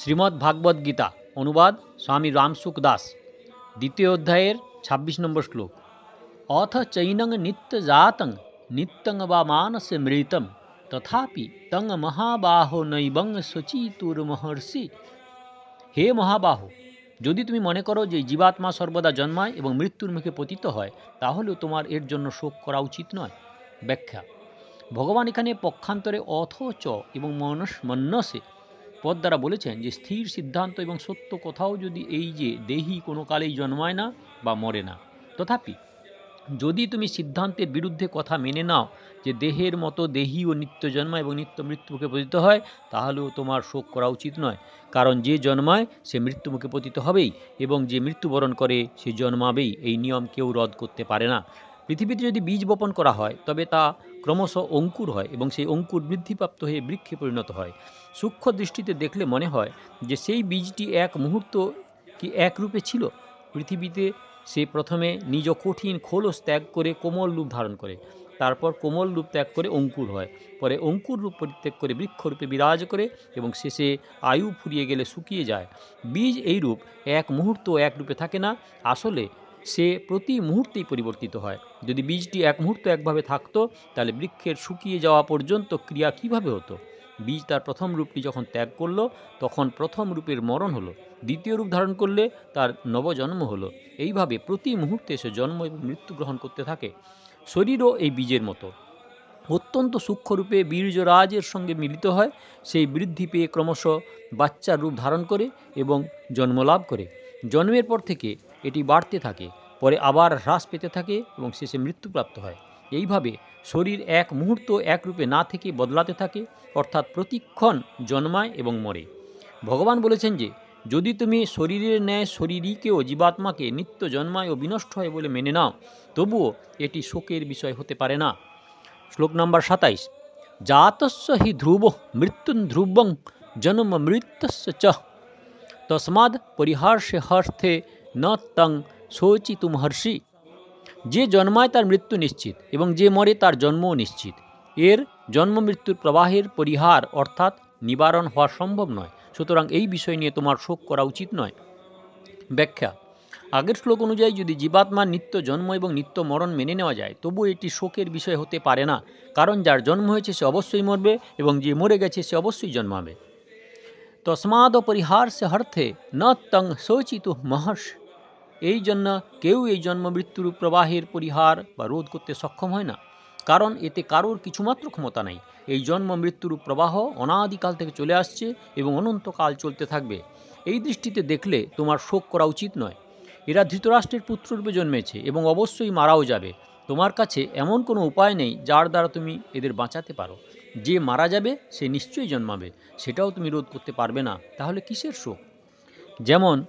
শ্রীমদ্ ভাগবত গীতা, অনুবাদ স্বামী রামসুখ দাস, দ্বিতীয় অধ্যায়ের ছাব্বিশ নম্বর শ্লোক। অথ চৈনং নিত্যজাতং নিত্যং বা মানসে মৃতম, তথাপি তং মহাবাহ নৈবং শচিতুর মহর্ষি। হে মহাবাহ, যদি তুমি মনে করো যে জীবাত্মা সর্বদা জন্মায় এবং মৃত্যুর মুখে পতিত হয়, তাহলেও তোমার এর জন্য শোক করা উচিত নয়। ব্যাখ্যা, ভগবান এখানে পক্ষান্তরে অথচ এবং মনস মন্যসে পদ দ্বারা বলেছেন যে, স্থির সিদ্ধান্ত এবং সত্য কথাও যদি এই যে, দেহি কোনো কালেই জন্মায় না বা মরে না। তথাপি, যদি তুমি সিদ্ধান্তের বিরুদ্ধে কথা মেনে নাও যে, দেহের মতো দেহি ও নিত্য জন্মায় এবং নিত্য মৃত্যুমুখে পতিত হয়, তাহলেও তোমার শোক করা উচিত নয়। কারণ যে জন্মায়, সে মৃত্যুমুখে পতিত হবেই এবং যে মৃত্যুবরণ করে, সে জন্মাবেই। এই নিয়ম কেউ রদ করতে পারে না। পৃথিবীতে যদি বীজ বপন করা হয়, তবে তা ক্রমশ অঙ্কুর হয় এবং সেই অঙ্কুর বৃদ্ধিপ্রাপ্ত হয়ে বৃক্ষে পরিণত হয়। সূক্ষ্ম দৃষ্টিতে দেখলে মনে হয় যে সেই বীজটি এক মুহূর্ত কি এক রূপে ছিল? পৃথিবীতে সে প্রথমে নিজ কঠিন খোলস ত্যাগ করে কোমল রূপ ধারণ করে, তারপর কোমল রূপ ত্যাগ করে অঙ্কুর হয়, পরে অঙ্কুর রূপ পরিত্যাগ করে বৃক্ষরূপে বিরাজ করে এবং শেষে আয়ু ফুরিয়ে গেলে শুকিয়ে যায়। বীজ এই রূপ এক মুহূর্ত এক রূপে থাকে না, আসলে সে প্রতি মুহূর্তেই পরিবর্তিত হয়। যদি বীজটি এক মুহূর্ত একভাবে থাকতো, তাহলে বৃক্ষের শুকিয়ে যাওয়া পর্যন্ত ক্রিয়া কীভাবে হতো? বীজ তার প্রথম রূপটি যখন ত্যাগ করল, তখন প্রথম রূপের মরণ হলো। দ্বিতীয় রূপ ধারণ করলে তার নবজন্ম হলো। এইভাবে প্রতি মুহূর্তে সে জন্ম এবং মৃত্যু গ্রহণ করতে থাকে। শরীরও এই বীজের মতো। অত্যন্ত সূক্ষ্মরূপে বীর্যরাজের সঙ্গে মিলিত হয়। সেই বৃদ্ধি পেয়ে ক্রমশ বাচ্চার রূপ ধারণ করে এবং জন্মলাভ করে। জন্মের পর থেকে এটি বাড়তে থাকে, পরে আবার হ্রাস পেতে থাকে এবং শেষে মৃত্যুপ্রাপ্ত হয়। এইভাবে শরীর এক মুহূর্ত একরূপে না থেকে বদলাতে থাকে, অর্থাৎ প্রতিক্ষণ জন্মায় এবং মরে। ভগবান বলেছেন যে, যদি তুমি শরীরের ন্যায় শরীরীকেও জীবাত্মাকে নিত্য জন্মায় ও বিনষ্ট হয় বলে মেনে নাও, তবুও এটি শোকের বিষয় হতে পারে না। শ্লোক নম্বর সাতাইশ, জাতস্য হি ধ্রুব মৃত্যুন ধ্রুবং জন্ম মৃত্যস্য চ। তস্মাদ পরিহার্ষে হর্থে ন তং শোচিতুম হর্ষি। যে জন্মায় তার মৃত্যু নিশ্চিত এবং যে মরে তার জন্মও নিশ্চিত। এর জন্ম মৃত্যুর প্রবাহের পরিহার অর্থাৎ নিবারণ হওয়া সম্ভব নয়। সুতরাং এই বিষয় নিয়ে তোমার শোক করা উচিত নয়। ব্যাখ্যা, আগের শ্লোক অনুযায়ী যদি জীবাত্মার নিত্য জন্ম এবং নিত্য মরণ মেনে নেওয়া যায় তবু এটি শোকের বিষয় হতে পারে না। কারণ যার জন্ম হয়েছে সে অবশ্যই মরবে এবং যে মরে গেছে সে অবশ্যই জন্মাবে। তস্মাদ পরিহার সে হর্থে ন তং শোচিত মহর্ষ। এই জন্য কেউ এই জন্ম মৃত্যুর প্রবাহের পরিহার বা রোধ করতে সক্ষম হয় না। কারণ এতে কারোর কিছুমাত্র ক্ষমতা নেই। এই জন্ম মৃত্যুর প্রবাহ অনাদিকাল থেকে চলে আসছে এবং অনন্তকাল চলতে থাকবে। এই দৃষ্টিতে দেখলে তোমার শোক করা উচিত নয়। এরা ধৃতরাষ্ট্রের পুত্ররূপে জন্মেছে এবং অবশ্যই মারাও যাবে। তোমার কাছে এমন কোনো উপায় নেই যার দ্বারা তুমি এদের বাঁচাতে পারো। যে মারা যাবে, সে নিশ্চয়ই জন্মাবে। সেটাও তুমি রোধ করতে পারবে না। তাহলে কিসের শোক? যেমন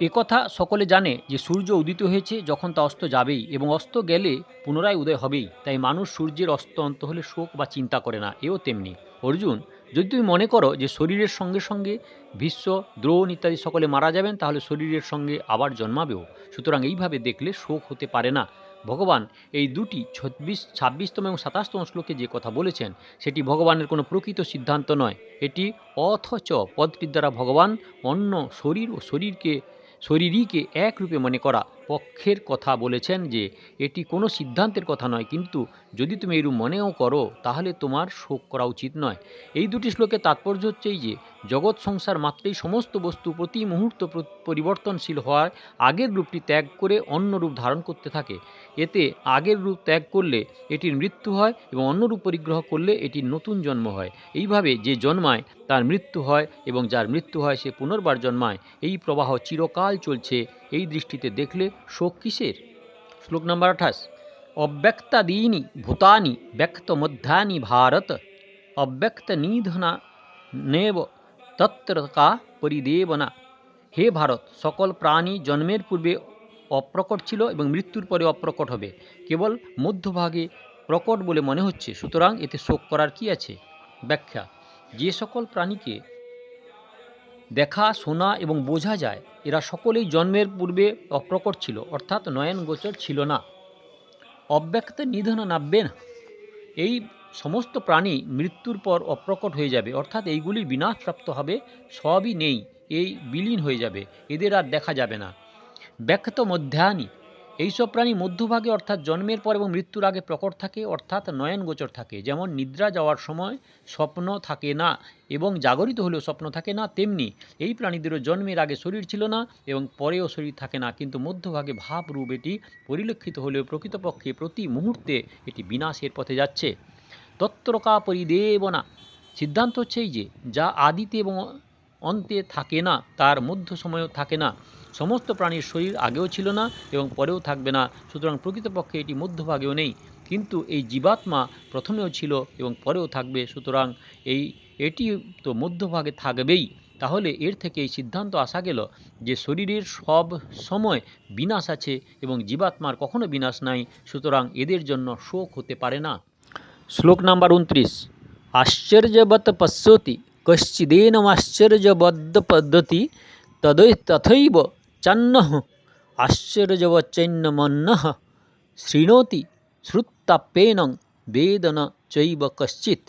একথা সকলে জানে যে সূর্য উদিত হয়েছে যখন তা অস্ত যাবেই এবং অস্ত গেলে পুনরায় উদয় হবেই। তাই মানুষ সূর্যের অস্ত অন্ত হলে শোক বা চিন্তা করে না, এও তেমনি। অর্জুন, যদি তুমি মনে করো যে শরীরের সঙ্গে সঙ্গে ভীষ্ম, দ্রোণ ইত্যাদি সকলে মারা যাবেন, তাহলে শরীরের সঙ্গে আবার জন্মাবেও। সুতরাং এইভাবে দেখলে শোক হতে পারে না। ভগবান এই দুটি ছব্বিশ, ছাব্বিশতম এবং সাতাশতম শ্লোকে যে কথা বলেছেন, সেটি ভগবানের কোনো প্রকৃত সিদ্ধান্ত নয়। এটি অথচ পদটির দ্বারা ভগবান অন্য শরীর ও শরীরকে শরীরীকে একরূপে মনে করা। পক্ষের কথা বলেছেন যে, এটি কোনো সিদ্ধান্তের কথা নয়, কিন্তু যদি তুমি এরূপ মনেও করো, তাহলে তোমার শোক করা উচিত নয়। এই দুটি শ্লোকের তাৎপর্য হচ্ছে যে, জগৎ সংসার মাত্রেই সমস্ত বস্তু প্রতি মুহূর্ত পরিবর্তনশীল হওয়ার আগের রূপটি ত্যাগ করে অন্য রূপ ধারণ করতে থাকে। এতে আগের রূপ ত্যাগ করলে এটির মৃত্যু হয় এবং অন্য রূপ পরিগ্রহ করলে এটির নতুন জন্ম হয়। এইভাবে যে জন্মায়, তার মৃত্যু হয় এবং যার মৃত্যু হয় সে পুনর্বার জন্মায়। এই প্রবাহ চিরকাল চলছে, এই দৃষ্টিতে দেখলে শোক কিসের? শ্লোক নম্বর আঠাশ। অব্যক্তাদীনি ভূতানি ব্যক্ত মধ্যানি ভারত। অব্যক্ত নিধনা নেব তত্র কা পরিদেবনা। হে ভারত, সকল প্রাণী জন্মের পূর্বে অপ্রকট ছিল এবং মৃত্যুর পরে অপ্রকট হবে। কেবল মধ্যভাগে প্রকট বলে মনে হচ্ছে। সুতরাং এতে শোক করার কি আছে? ব্যাখ্যা। যে সকল প্রাণীকে দেখা, শোনা এবং বোঝা যায়, এরা সকলেই জন্মের পূর্বে অপ্রকট ছিল, অর্থাৎ নয়ন গোচর ছিল না। অব্যক্ত নিধন নাব্যেন এই সমস্ত প্রাণী মৃত্যুর পর অপ্রকট হয়ে যাবে, অর্থাৎ এইগুলি বিনাশপ্রাপ্ত হবে, সবই নেই, এই বিলীন হয়ে যাবে, এদের আর দেখা যাবে না। ব্যক্ত মধ্যাহ্নি এইসব প্রাণী মধ্যভাগে অর্থাৎ জন্মের পর এবং মৃত্যুর আগে প্রকট থাকে, অর্থাৎ নয়ন গোচর থাকে। যেমন নিদ্রা যাওয়ার সময় স্বপ্ন থাকে না এবং জাগরিত হলেও স্বপ্ন থাকে না, তেমনি এই প্রাণীদেরও জন্মের আগে শরীর ছিল না এবং পরেও শরীর থাকে না। কিন্তু মধ্যভাগে ভাবরূপ এটি পরিলক্ষিত হলেও প্রকৃতপক্ষে প্রতি মুহূর্তে এটি বিনাশের পথে যাচ্ছে। তত্রকা পরিদেবনা। সিদ্ধান্ত হচ্ছে এই যে, যা আদিতে এবং অন্তে থাকে না, তার মধ্য সময়ও থাকে না। সমস্ত প্রাণীর শরীর আগেও ছিল না এবং পরেও থাকবে না। সুতরাং প্রকৃতপক্ষে এটি মধ্যভাগেও নেই। কিন্তু এই জীবাত্মা প্রথমেও ছিল এবং পরেও থাকবে। সুতরাং এই, এটি তো মধ্যভাগে থাকবেই। তাহলে এর থেকে এই সিদ্ধান্ত আসা গেল যে শরীরের সব সময় বিনাশ আছে এবং জীবাত্মার কখনো বিনাশ নাই। সুতরাং এদের জন্য শোক হতে পারে না। শ্লোক নাম্বার উনত্রিশ। আশ্চর্যবত পশ্যতি কশ্চিদেন আশ্চর্যবদ্ধ পদ্ধতি, তদৈ তথৈব চান্ন আশ্চর্যবচৈন্যমন্ন শৃণোতি শ্রুত্তাপ্যেন বেদন চৈব কশ্চিৎ।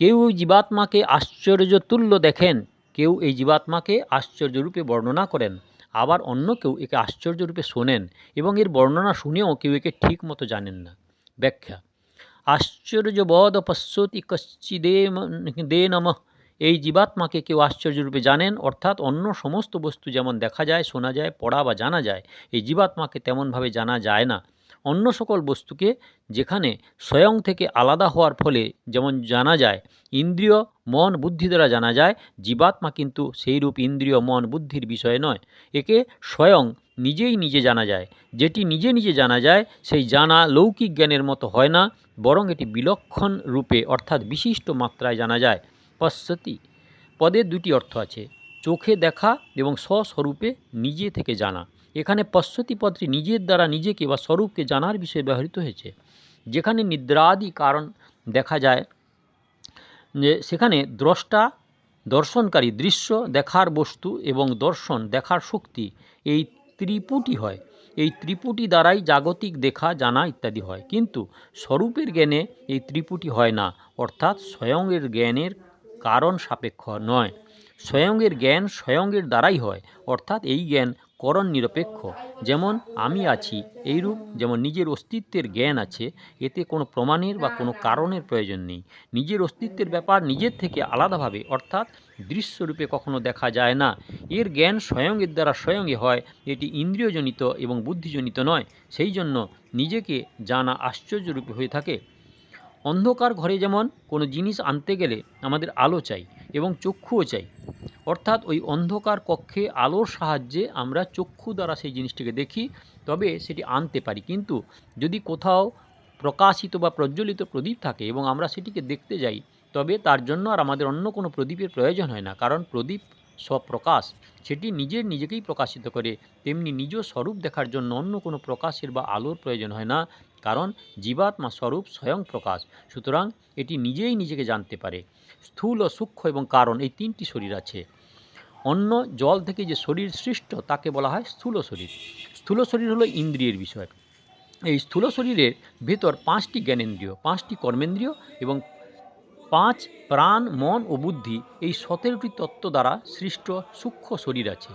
কেউ জীবাত্মাকে আশ্চর্যতুল্য দেখেন, কেউ এই জীবাত্মাকে আশ্চর্যরূপে বর্ণনা করেন, আবার অন্য কেউ একে আশ্চর্যরূপে শোনেন এবং এর বর্ণনা শুনেও কেউ একে ঠিক মতো জানেন না। ব্যাখ্যা আশ্চর্যবদ পশ্যতি কশ্চিদে দে নম এই জীবাত্মাকে কেউ আশ্চর্যরূপে জানেন, অর্থাৎ অন্য সমস্ত বস্তু যেমন দেখা যায়, শোনা যায়, পড়া বা জানা যায়, এই জীবাত্মাকে তেমনভাবে জানা যায় না। অন্য সকল বস্তুকে যেখানে স্বয়ং থেকে আলাদা হওয়ার ফলে যেমন জানা যায়, ইন্দ্রিয়, মন, বুদ্ধি দ্বারা জানা যায়, জীবাত্মা কিন্তু সেইরূপ ইন্দ্রিয়, মন, বুদ্ধির বিষয় নয়। একে স্বয়ং নিজেই নিজে জানা যায়। যেটি নিজে নিজে জানা যায়, সেই জানা লৌকিক জ্ঞানের মতো হয় না, বরং এটি বিলক্ষণ রূপে, অর্থাৎ বিশিষ্ট মাত্রায় জানা যায়। পশ্যতি পদের দুটি অর্থ আছে, চোখে দেখা এবং স্বস্বরূপে নিজে থেকে জানা। এখানে পশ্যতি পদটি নিজের দ্বারা নিজেকে বা স্বরূপকে জানার বিষয়ে ব্যবহৃত হয়েছে। যেখানে নিদ্রাদি কারণ দেখা যায়, যে সেখানে দ্রষ্টা, দর্শনকারী দৃশ্য দেখার বস্তু এবং দর্শন দেখার শক্তি, এই ত্রিপুটি হয়। এই ত্রিপুটি দ্বারাই জাগতিক দেখা, জানা ইত্যাদি হয়। কিন্তু স্বরূপের জ্ঞানে এই ত্রিপুটি হয় না, অর্থাৎ স্বয়ংয়ের জ্ঞানের কারণ সাপেক্ষ নয়। স্বয়ংয়ের জ্ঞান স্বয়ংয়ের দ্বারাই হয়, অর্থাৎ এই জ্ঞান করণ নিরপেক্ষ। যেমন আমি আছি, এইরূপ যেমন নিজের অস্তিত্বের জ্ঞান আছে, এতে কোনো প্রমাণের বা কোনো কারণের প্রয়োজন নেই। নিজের অস্তিত্বের ব্যাপার নিজের থেকে আলাদাভাবে, অর্থাৎ দৃশ্যরূপে কখনো দেখা যায় না। এর জ্ঞান স্বয়ংয়ের দ্বারা স্বয়ংই হয়, এটি ইন্দ্রিয়জনিত এবং বুদ্ধিজনিত নয়। সেই জন্য নিজেকে জানা আশ্চর্যরূপে হয়ে থাকে। অন্ধকার ঘরে যেমন কোনো জিনিস আনতে গেলে আমাদের আলো চাই এবং চক্ষুও চাই। অর্থাৎ ওই অন্ধকার কক্ষে আলোর সাহায্যে আমরা চক্ষু দ্বারা সেই জিনিসটিকে দেখি, তবে সেটি আনতে পারি। কিন্তু যদি কোথাও প্রকাশিত বা প্রজ্বলিত প্রদীপ থাকে এবং আমরা সেটিকে দেখতে যাই, তবে তার জন্য আর আমাদের অন্য কোনো প্রদীপের প্রয়োজন হয় না। কারণ প্রদীপ স্বপ্রকাশ, সেটি নিজের নিজেকেই প্রকাশিত করে, তেমনি নিজ স্বরূপ দেখার জন্য অন্য কোনো প্রকাশের বা আলোর প্রয়োজন হয় না। কারণ জীবাত্মা স্বরূপ স্বয়ং প্রকাশ। সুতরাং এটি নিজেই নিজেকে জানতে পারে। স্থূল ও সূক্ষ্ম এবং কারণ এই তিনটি শরীর আছে। অন্য জল থেকে যে শরীর সৃষ্ট তাকে বলা হয় স্থূল শরীর। স্থূল শরীর হলো ইন্দ্রিয়ের বিষয়। এই স্থূল শরীরের ভেতর পাঁচটি জ্ঞানেন্দ্রিয়, পাঁচটি কর্মেন্দ্রীয় এবং পাঁচ প্রাণ, মন ও বুদ্ধি এই সতেরোটি তত্ত্ব দ্বারা সৃষ্ট সূক্ষ্ম শরীর আছে।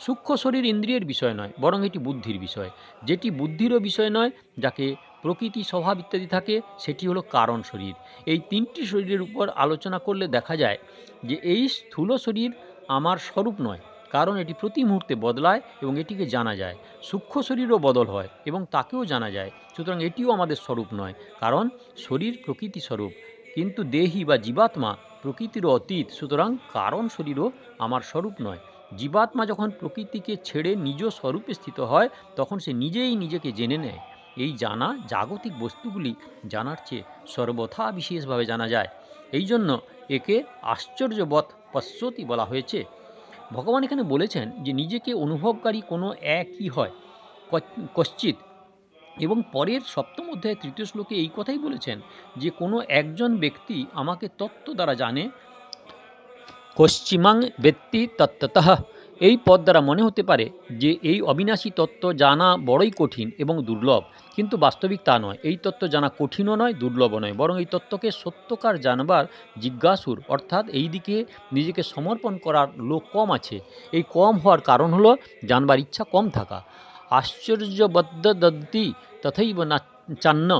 সূক্ষ্ম শরীর ইন্দ্রিয়ের বিষয় নয়, বরং এটি বুদ্ধির বিষয়। যেটি বুদ্ধিরও বিষয় নয়, যাকে প্রকৃতি, স্বভাব ইত্যাদি থাকে, সেটি হলো কারণ শরীর। এই তিনটি শরীরের উপর আলোচনা করলে দেখা যায় যে এই স্থূল শরীর আমার স্বরূপ নয়, কারণ এটি প্রতি মুহূর্তে বদলায় এবং এটিকে জানা যায়। সূক্ষ্ম শরীরও বদল হয় এবং তাকেও জানা যায়, সুতরাং এটিও আমাদের স্বরূপ নয়, কারণ শরীর প্রকৃতি স্বরূপ, কিন্তু দেহি বা জীবাত্মা প্রকৃতিরও অতীত, সুতরাং কারণ শরীরও আমার স্বরূপ নয়। জীবাত্মা যখন প্রকৃতিকে ছেড়ে নিজ স্বরূপে স্থিত হয়, তখন সে নিজেই নিজেকে জেনে নেয়। এই জানা জাগতিক বস্তুগুলি জানার চেয়ে সর্বথা বিশেষভাবে জানা যায়। এই জন্য একে আশ্চর্যবৎ পশ্যতি বলা হয়েছে। ভগবান এখানে বলেছেন যে, নিজেকে অনুভবকারী কোনো একই হয়। কশ্চিত এবং পরের সপ্তম অধ্যায় তৃতীয় শ্লোকে এই কথাই বলেছেন যে, কোনো একজন ব্যক্তি আমাকে তত্ত্ব দ্বারা জানে কশ্চিমাং ব্যক্তি তত্ত্বতঃ। এই পদ দ্বারা মনে হতে পারে যে এই অবিনাশী তত্ত্ব জানা বড়ই কঠিন এবং দুর্লভ, কিন্তু বাস্তবিক তা নয়। এই তত্ত্ব জানা কঠিনও নয়, দুর্লভও নয়, বরং এই তত্ত্বকে সত্যকার জানবার জিজ্ঞাসুর, অর্থাৎ এই দিকে নিজেকে সমর্পণ করার লোক কম আছে। এই কম হওয়ার কারণ হলো জানবার ইচ্ছা কম থাকা। আশ্চর্যবদ্ধ দদ্তি তথৈব না চান্ন।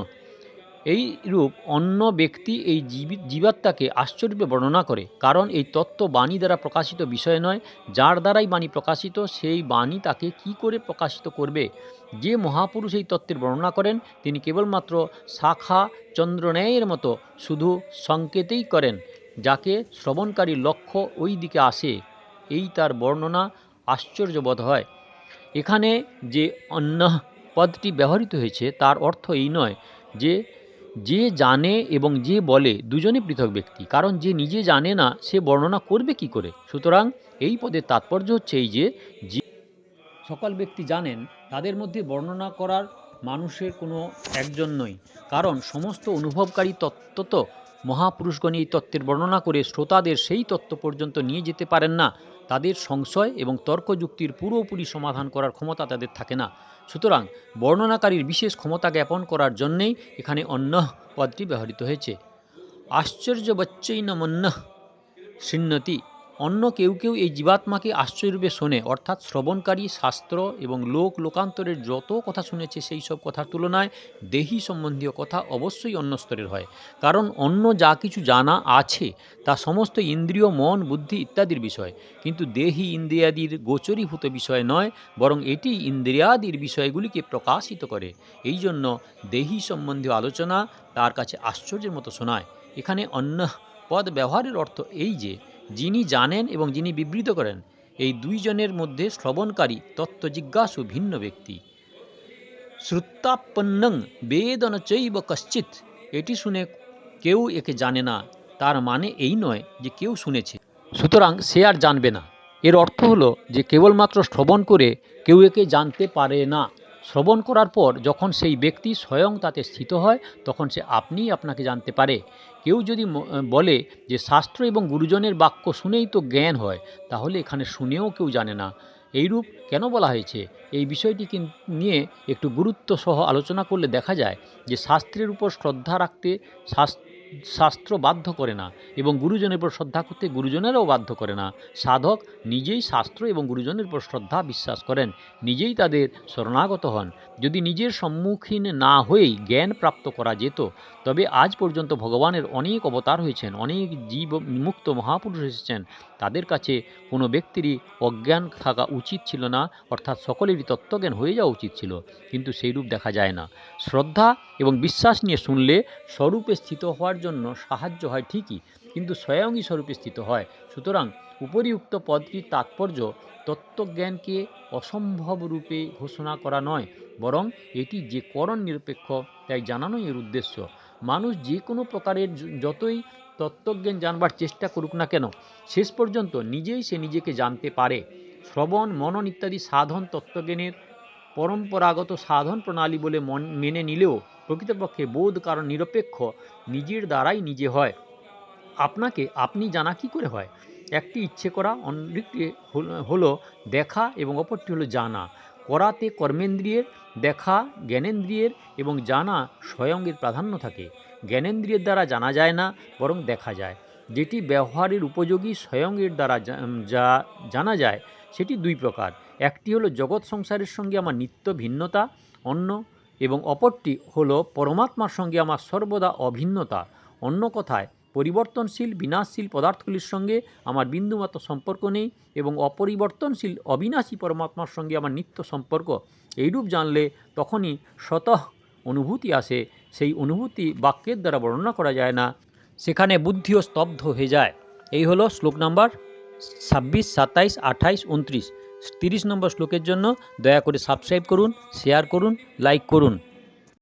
এই রূপ অন্য ব্যক্তি এই জীবি, জীবাত্মাকে আশ্চর্যে বর্ণনা করে, কারণ এই তত্ত্ব বাণী দ্বারা প্রকাশিত বিষয় নয়, যার দ্বারাই বাণী প্রকাশিত, সেই বাণী তাকে কি করে প্রকাশিত করবে? যে মহাপুরুষ এই তত্ত্বের বর্ণনা করেন, তিনি কেবলমাত্র শাখা চন্দ্রন্যায়ের মতো শুধু সংকেতেই করেন, যাকে শ্রবণকারী লক্ষ্য ওই দিকে আসে, এই তার বর্ণনা আশ্চর্যবোধ হয়। এখানে যে অন্য পদটি ব্যবহৃত হয়েছে, তার অর্থ এই নয় যে যে জানে এবং যে বলে দুজনে পৃথক ব্যক্তি। কারণ যে নিজে জানে না, সে বর্ণনা করবে কি করে? সুতরাং এই পদের তাৎপর্য হচ্ছে এই যে যে সকল ব্যক্তি জানেন, তাদের মধ্যে বর্ণনা করার মানুষের কোনো একজন নয়। কারণ সমস্ত অনুভবকারী তত্ত্ব তো মহাপুরুষগণ এই তত্ত্বের বর্ণনা করে শ্রোতাদের সেই তত্ত্ব পর্যন্ত নিয়ে যেতে পারেন না। তাদের সংশয় এবং তর্কযুক্তির পুরোপুরি সমাধান করার ক্ষমতা তাদের থাকে না। সুতরাং বর্ণনাকারীর বিশেষ ক্ষমতা জ্ঞাপন করার জন্যেই এখানে অন্য পদটি ব্যবহৃত হয়েছে। আশ্চর্য বচ্চৈন নমন্য শৃণ্যতি অন্য কেউ কেউ এই জীবাত্মাকে আশ্চর্যরূপে শোনে, অর্থাৎ শ্রবণকারী, শাস্ত্র এবং লোক লোকান্তরের যত কথা শুনেছে সেই সব কথার তুলনায় দেহি সম্বন্ধীয় কথা অবশ্যই অন্য স্তরের হয়। কারণ অন্য যা কিছু জানা আছে, তা সমস্ত ইন্দ্রিয়, মন, বুদ্ধি ইত্যাদির বিষয়। কিন্তু দেহি ইন্দ্রিয়াদির গোচরীভূত বিষয় নয়, বরং এটি ইন্দ্রিয়াদির বিষয়গুলিকে প্রকাশিত করে। এই জন্য দেহি সম্বন্ধীয় আলোচনা তার কাছে আশ্চর্যের মতো শোনায়। এখানে অন্য পদ ব্যবহারের অর্থ এই যে যিনি জানেন এবং যিনি বিবৃত করেন, এই দুইজনের মধ্যে শ্রবণকারী, তত্ত্ব জিজ্ঞাসু ভিন্ন ব্যক্তি। শ্রুতাপন্নং বেদন চৈব কশ্চিৎ। এটি শুনে কেউ একে জানে না। তার মানে এই নয় যে কেউ শুনেছে। সুতরাং সে আর জানবে না। এর অর্থ হলো যে কেবলমাত্র শ্রবণ করে কেউ একে জানতে পারে না। শ্রবণ করার পর যখন সেই ব্যক্তি স্বয়ং তাতে স্থিত হয়, তখন সে আপনিই আপনাকে জানতে পারে। কেউ যদি বলে যে শাস্ত্র এবং গুরুজনের বাক্য শুনেই তো জ্ঞান হয়, তাহলে এখানে শুনেও কেউ জানে না। এইরূপ কেন বলা হয়েছে? এই বিষয়টি নিয়ে একটু গুরুত্ব সহ আলোচনা করলে দেখা যায় যে শাস্ত্রের উপর শ্রদ্ধা রাখতে শাস- শাস্ত্র বাধ্য করে না এবং গুরুজনের উপর শ্রদ্ধা করতে গুরুজনেরাও বাধ্য করে না। সাধক নিজেই শাস্ত্র এবং গুরুজনের উপর শ্রদ্ধা বিশ্বাস করেন, নিজেই তাদের শরণাগত হন। যদি নিজের সম্মুখীন না হয়েই জ্ঞান প্রাপ্ত করা যেত, তবে আজ পর্যন্ত ভগবানের অনেক অবতার হয়েছেন, অনেক জীব মুক্ত মহাপুরুষ এসেছেন। তাদের কাছে কোনো ব্যক্তিরই অজ্ঞান থাকা উচিত ছিল না, অর্থাৎ সকলেরই তত্ত্বজ্ঞান হয়ে যাওয়া উচিত ছিল, কিন্তু সেই রূপ দেখা যায় না। শ্রদ্ধা এবং বিশ্বাস নিয়ে শুনলে স্বরূপে স্থিত হওয়ার জন্য সাহায্য হয় ঠিকই, কিন্তু স্বয়ংই স্বরূপে স্থিত হয়। সুতরাং উপরিউক্ত পদটির তাৎপর্য তত্ত্বজ্ঞানকে অসম্ভব রূপে ঘোষণা করা নয়, বরং এটি যে করণ নিরপেক্ষ তাই জানানোই এর উদ্দেশ্য। মানুষ যে কোনো প্রকারের যতই তত্ত্বজ্ঞান জানবার চেষ্টা করুক না কেন, শেষ পর্যন্ত নিজেই সে নিজেকে জানতে পারে। শ্রবণ, মনন ইত্যাদি সাধন তত্ত্বজ্ঞানের পরম্পরাগত সাধন প্রণালী বলে মন, মেনে নিলেও প্রকৃতপক্ষে বোধ কারণ নিরপেক্ষ, নিজের দ্বারাই নিজে হয়। আপনাকে আপনি জানা কি করে হয়? একটি ইচ্ছে করা, অন্যটি হল- দেখা এবং অপরটি হলো জানা। করাতে কর্মেন্দ্রিয়ের, দেখা জ্ঞানেন্দ্রিয়ের এবং জানা স্বয়ংয়ের প্রাধান্য থাকে। জ্ঞানেন্দ্রিয়ের দ্বারা জানা যায় না, বরং দেখা যায়। যেটি ব্যবহারের উপযোগী স্বয়ংয়ের দ্বারা যা জানা যায়, সেটি দুই প্রকার। একটি হলো জগৎ সংসারের সঙ্গে আমার নিত্য ভিন্নতা, অন্য এবং অপরটি হলো, পরমাত্মার সঙ্গে আমার সর্বদা অভিন্নতা। অন্য কথায়, পরিবর্তনশীল, বিনাশশীল পদার্থগুলির সঙ্গে আমার বিন্দুমাত্র সম্পর্ক নেই এবং অপরিবর্তনশীল, অবিনাশী পরমাত্মার সঙ্গে আমার নিত্য সম্পর্ক। এইরূপ জানলে তখনই স্বতঃ অনুভূতি আসে। সেই অনুভূতি বাক্যের দ্বারা বর্ণনা করা যায় না। সেখানে বুদ্ধিও স্তব্ধ হয়ে যায়। এই হলো শ্লোক নাম্বার ছাব্বিশ, সাতাইশ, আঠাইশ, উনত্রিশ। তিরিশ নম্বর শ্লোকের জন্য দয়া করে সাবস্ক্রাইব করুন শেয়ার করুন লাইক করুন।